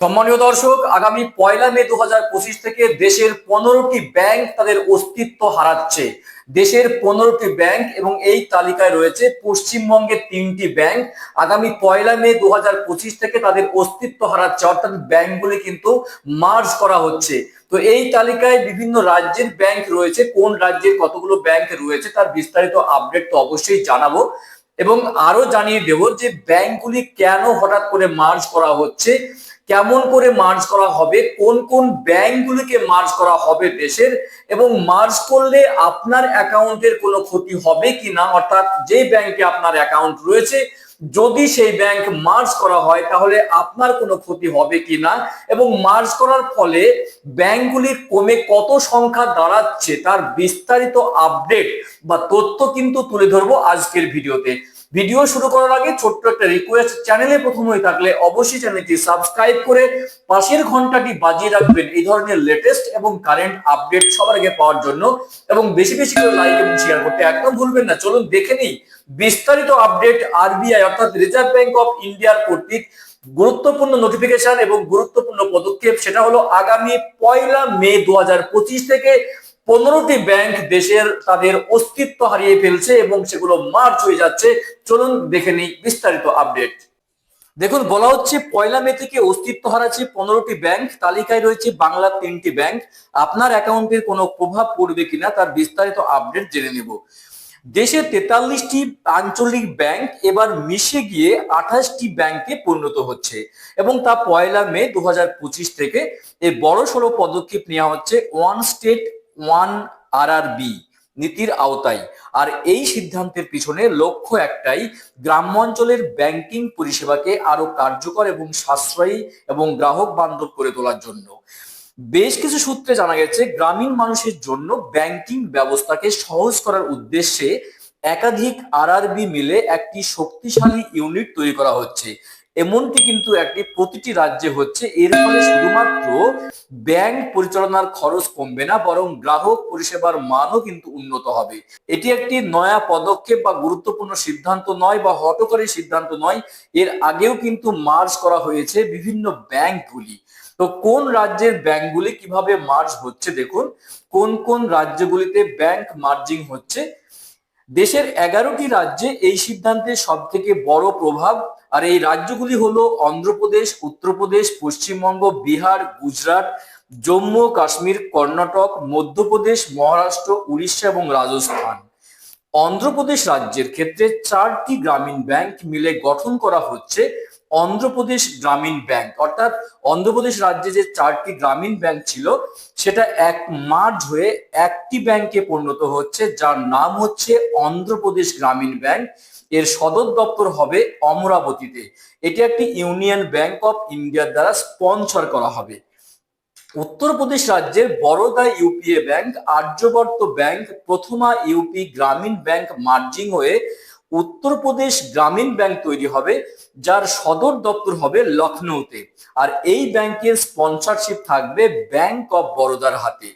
সম্মানীয় দর্শক, আগামী পয়লা মে দু থেকে দেশের পনেরোটি ব্যাংক তাদের অস্তিত্ব হারাচ্ছে। দেশের পনেরোটি ব্যাংক এবং এই তালিকায় রয়েছে পশ্চিমবঙ্গের তিনটি ব্যাংক। আগামী পয়লা মে দু থেকে তাদের অস্তিত্ব হারাচ্ছে, অর্থাৎ ব্যাংকগুলি কিন্তু মার্জ করা হচ্ছে। তো এই তালিকায় বিভিন্ন রাজ্যের ব্যাংক রয়েছে, কোন রাজ্যের কতগুলো ব্যাংক রয়েছে তার বিস্তারিত আপডেট তো অবশ্যই জানাব। এবং আরও জানিয়ে দেব যে ব্যাংকগুলি কেন হঠাৎ করে মার্জ করা হচ্ছে কেমন করে মার্জ করা হবে, কোন কোন ব্যাংকগুলিকে মার্জ করা হবে দেশের, এবং মার্জ করলে আপনার অ্যাকাউন্টের কোনো ক্ষতি হবে কি না অর্থাৎ যে ব্যাংকে আপনার অ্যাকাউন্ট রয়েছে, যদি সেই ব্যাংক মার্জ করা হয়, তাহলে আপনার কোনো ক্ষতি হবে কি না এবং মার্জ করার ফলে ব্যাংকগুলির কমে কত সংখ্যা দাঁড়াচ্ছে, তার বিস্তারিত আপডেট বা তথ্য কিন্তু তুলে ধরবো আজকের ভিডিওতে। ভিডিও শুরু করার আগে ছোট্ট একটা রিকোয়েস্ট চ্যানেলে প্রথম হয়ে থাকলে অবশ্যই চ্যানেলটি সাবস্ক্রাইব করে পাশের ঘন্টাটি বাজিয়ে রাখবেন এই ধরনের লেটেস্ট এবং কারেন্ট আপডেট সবার আগে পাওয়ার জন্য এবং বেশি বেশি করে লাইক এবং শেয়ার করতে একদম ভুলবেন না। চলুন দেখে নিই বিস্তারিত আপডেট আরবিআই অর্থাৎ রিজার্ভ ব্যাংক অফ ইন্ডিয়ার কর্তৃক গুরুত্বপূর্ণ নোটিফিকেশন এবং গুরুত্বপূর্ণ পদক্ষেপ, সেটা হলো আগামী পয়লা মে দু হাজার পঁচিশ থেকে পনেরোটি ব্যাংক দেশের তাদের অস্তিত্ব হারিয়ে ফেলছে এবং সেগুলো মার্চ হয়ে যাচ্ছে। চলুন দেখে নিই বিস্তারিত আপডেট দেখুন, বলা হচ্ছে পয়লা মে থেকে অস্তিত্ব হারাচ্ছে পনেরোটি ব্যাংক তালিকায় রয়েছে বাংলার তিনটি ব্যাংক আপনার অ্যাকাউন্টের কোনো প্রভাব পড়বে কিনা তার বিস্তারিত আপডেট জেনে নেব। দেশে তেতাল্লিশটি আঞ্চলিক ব্যাংক এবার মিশে গিয়ে আঠাশটি ব্যাংকে পরিণত হচ্ছে এবং তা পয়লা মে দু হাজার পঁচিশ থেকে এই বড় সড়ো পদক্ষেপ নেওয়া হচ্ছে। ওয়ান স্টেট ওয়ান আরআরবি নীতির আওতায়। আর এই সিদ্ধান্তের পিছনে লক্ষ্য একটাই গ্রামাঞ্চলের ব্যাংকিং পরিষেবাকে আরও কার্যকর এবং সাশ্রয়ী এবং গ্রাহক বান্ধব করে তোলার জন্য। বেশ কিছু সূত্রে জানা গেছে, গ্রামীণ মানুষের জন্য ব্যাংকিং ব্যবস্থাকে সহজ করার উদ্দেশ্যে একাধিক আরআরবি মিলে একটি শক্তিশালী ইউনিট তৈরি করা হচ্ছে। এমনটি কিন্তু একটি প্রতিটি রাজ্যে হচ্ছে। এর ফলে শুধুমাত্র ব্যাংক পরিচালনার খরচ কমবে না, বরং গ্রাহক পরিষেবার মানও কিন্তু উন্নত হবে। এটি একটি নয়া পদক্ষেপ বা গুরুত্বপূর্ণ সিদ্ধান্ত নয় বা হটকারী সিদ্ধান্ত নয়। এর আগেও কিন্তু মার্চ করা হয়েছে বিভিন্ন ব্যাংকগুলি। তো কোন রাজ্যের ব্যাংকগুলি কীভাবে মার্জ হচ্ছে দেখুন। কোন কোন রাজ্যগুলিতে ব্যাংক মার্জিং হচ্ছে। দেশের এগারোটি রাজ্যে এই সিদ্ধান্তের সব থেকে বড় প্রভাব আর এই রাজ্যগুলি হলো অন্ধ্রপ্রদেশ, উত্তরপ্রদেশ, পশ্চিমবঙ্গ, বিহার, গুজরাট, জম্মু, কাশ্মীর, কর্ণাটক, মধ্যপ্রদেশ, মহারাষ্ট্র, উড়িষ্যা এবং রাজস্থান। অন্ধ্রপ্রদেশ রাজ্যের ক্ষেত্রে চারটি গ্রামীণ ব্যাংক মিলে গঠন করা হচ্ছে অন্ধ্রপ্রদেশ গ্রামীণ ব্যাংক। অর্থাৎ অন্ধ্রপ্রদেশ রাজ্যে যে চারটি গ্রামীণ ব্যাংক ছিল, সেটা এক মার্চ হয়ে একটি ব্যাংকে পরিণত হচ্ছে, যার নাম হচ্ছে অন্ধ্রপ্রদেশ গ্রামীণ ব্যাংক। এর সদর দপ্তর হবে অমরাবতীতে। এটি একটি ইউনিয়ন ব্যাংক অফ ইন্ডিয়ার দ্বারা স্পন্সর করা হবে। উত্তরপ্রদেশ রাজ্যের Baroda UPA bank, Aryavart bank, Prathama UP Gramin bank merging হয়ে উত্তরপ্রদেশ গ্রামীণ ব্যাংক তৈরি হবে, যার সদর দপ্তর হবে লখনৌতে। আর এই ব্যাংকের স্পন্সরশিপ থাকবে ব্যাংক অফ বরোদার হাতে।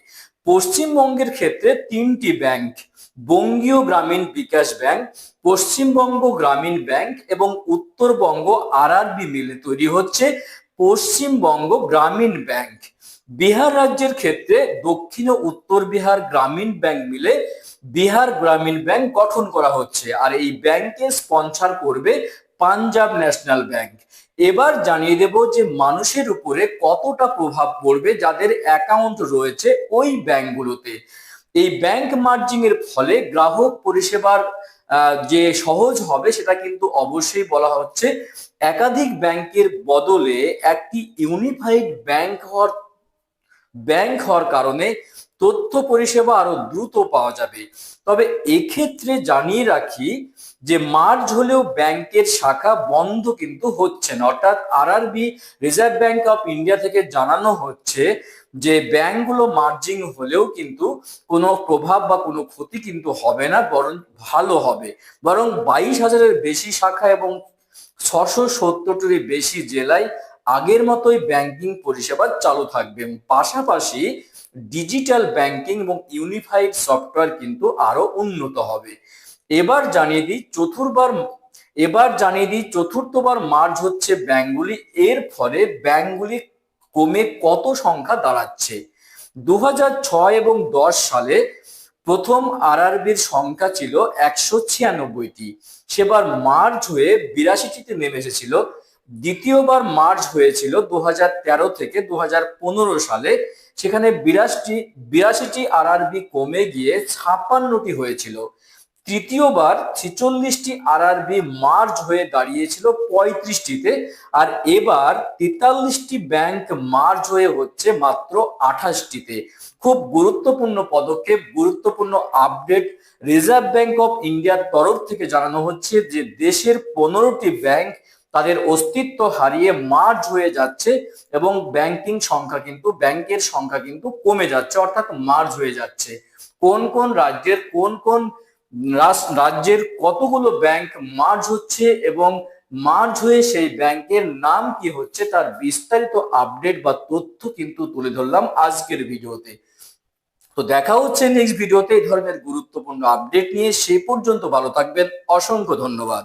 পশ্চিমবঙ্গের ক্ষেত্রে তিনটি ব্যাংক, বঙ্গীয় গ্রামীণ বিকাশ ব্যাংক, পশ্চিমবঙ্গ গ্রামীণ ব্যাংক এবং উত্তরবঙ্গ আরআরবি মিলে তৈরি হচ্ছে পশ্চিমবঙ্গ গ্রামীণ ব্যাংক। বিহার রাজ্যের ক্ষেত্রে দক্ষিণ ও উত্তর বিহার গ্রামীণ ব্যাংক মিলে বিহার গ্রামীণ ব্যাংক গঠন করা হচ্ছে আর এই ব্যাংকে স্পন্সার করবে পাঞ্জাব ন্যাশনাল ব্যাংক। এবার জানিয়ে দেব যে মানুষের উপরে কতটা প্রভাব পড়বে যাদের অ্যাকাউন্ট রয়েছে ওই ব্যাংকগুলোতে। এই ব্যাংক মার্জিং এর ফলে গ্রাহক পরিষেবার যে সহজ হবে সেটা কিন্তু অবশ্যই বলা হচ্ছে, একাধিক ব্যাংকের বদলে একটি ইউনিফাইড ব্যাংক হওয়ার ব্যাংক হওয়ার কারণে তথ্য পরিষেবা আরও দ্রুত পাওয়া যাবে। তবে এক্ষেত্রে জানিয়ে রাখি যে মার্চ হলেও ব্যাংকের শাখা বন্ধ কিন্তু হচ্ছে না। অর্থাৎ আর RRB, reserve bank of India থেকে জানানো হচ্ছে যে ব্যাংকগুলো মার্জিং হলেও কিন্তু কোনো প্রভাব বা কোনো ক্ষতি কিন্তু হবে না, বরং ভালো হবে। বরং বাইশ হাজারের বেশি শাখা এবং ছশো সত্তরটির বেশি জেলায় আগের মতোই ব্যাংকিং পরিষেবা চালু থাকবে। পাশাপাশি ডিজিটাল ব্যাংকিং এবং ইউনিফাইড সফটওয়্যার কিন্তু আরও উন্নত হবে। এবার জানিয়ে দিই, চতুর্বার, এবার জানিয়ে দিই, চতুর্থবার মার্জ হচ্ছে ব্যাংকগুলি এর ফলে ব্যাংকগুলি কমে কত সংখ্যা দাঁড়াচ্ছে? দু এবং দশ সালে প্রথম আরআরবির সংখ্যা ছিল একশো ছিয়ানব্বইটি। সেবার মার্চ হয়ে বিরাশিটিতে নেমে এসেছিল দ্বিতীয়বার মার্চ হয়েছিল দু থেকে দু হাজার পনেরো সালে, সেখানে বিরাশটি, বিরাশিটি আরআরবি কমে গিয়ে ছাপ্পান্নটি হয়েছিল। তৃতীয়বার ছেচল্লিশটি আরআরবি মার্চ হয়ে দাঁড়িয়েছিল পঁয়ত্রিশটিতে, আর এবার তেতাল্লিশটি ব্যাংক মার্চ হয়ে হচ্ছে মাত্র আঠাশটিতে। খুব গুরুত্বপূর্ণ পদক্ষেপ, গুরুত্বপূর্ণ আপডেট রিজার্ভ ব্যাংক অফ ইন্ডিয়ার তরফ থেকে জানানো হচ্ছে যে দেশের পনেরোটি ব্যাংক তাদের অস্তিত্ব হারিয়ে মার্জ হয়ে যাচ্ছে এবং ব্যাংকিং সংখ্যা কিন্তু, ব্যাংকের সংখ্যা কিন্তু কমে যাচ্ছে, অর্থাৎ মার্জ হয়ে যাচ্ছে। কোন কোন রাজ্যের, কোন কোন রাজ্যের কতগুলো ব্যাংক মার্জ হচ্ছে এবং মার্জ হয়ে সেই ব্যাংকের নাম কি হচ্ছে তার বিস্তারিত আপডেট বা তথ্য কিন্তু তুলে ধরলাম আজকের ভিডিওতে। তো দেখা হচ্ছে নেক্সট ভিডিওতে, এই ধরনের গুরুত্বপূর্ণ আপডেট নিয়ে। সেই পর্যন্ত ভালো থাকবেন। অসংখ্য ধন্যবাদ।